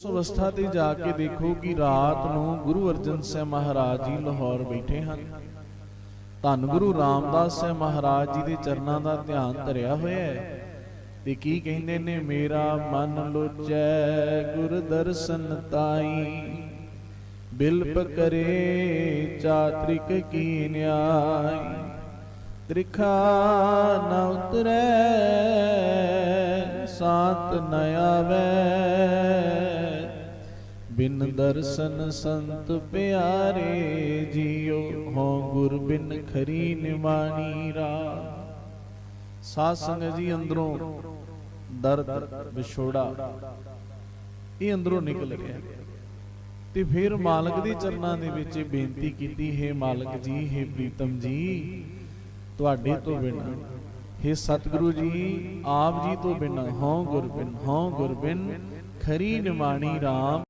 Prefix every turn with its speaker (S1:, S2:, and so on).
S1: ਉਸ ਅਵਸਥਾ ਤੇ ਜਾ ਕੇ ਦੇਖੋ ਕਿ ਰਾਤ ਨੂੰ ਗੁਰੂ ਅਰਜਨ ਸਾਹਿਬ ਮਹਾਰਾਜ ਜੀ ਲਾਹੌਰ ਬੈਠੇ ਹਨ। ਧੰਨ ਗੁਰੂ ਰਾਮਦਾਸ ਸਾਹਿਬ ਮਹਾਰਾਜ ਜੀ ਦੇ ਚਰਨਾਂ ਦਾ ਧਿਆਨ ਧਰਿਆ ਹੋਇਆ ਹੈ। ਤੇ ਕੀ ਕਹਿੰਦੇ ਨੇ, ਮੇਰਾ ਮਨ ਲੋਚੈ ਗੁਰ ਦਰਸ਼ਨ ਤਾਈ, ਬਿਲਪ ਕਰੇ ਚਾਤ੍ਰਿਕ ਕੀ ਨਿਆਈ, ਤ੍ਰਿਖਾ ਨ ਉਤਰੈ, ਸਾਤ ਨ ਆਵੈ ਬਿਨ ਦਰਸ਼ਨ ਸੰਤ ਪਿਆਰੇ ਜੀਉ ਹੋ ਗੁਰ ਬਿਨ ਖਰੀ ਨਿਮਾਣੀ ਰਾ ਸਾਧ ਸੰਗਤ ਜੀ ਅੰਦਰੋਂ ਦਰਦ, ਵਿਛੋੜਾ, ਇਹ ਅੰਦਰੋਂ ਨਿਕਲ ਗਿਆ। ਤੇ ਫਿਰ ਮਾਲਕ ਦੇ ਚਰਨਾਂ ਦੇ ਵਿੱਚ ਬੇਨਤੀ ਕੀਤੀ, ਹੈ ਮਾਲਕ ਜੀ, ਹੈ ਪ੍ਰੀਤਮ ਜੀ, ਤੁਹਾਡੇ ਤੋਂ ਬਿਨਾਂ, ਹੈ ਸਤਿਗੁਰੂ ਜੀ, ਆਪ ਜੀ ਤੋਂ ਬਿਨਾਂ ਹਉ ਗੁਰ ਬਿਨ, ਹਉ ਖਰੀ ਨਿਮਾਣੀ RAM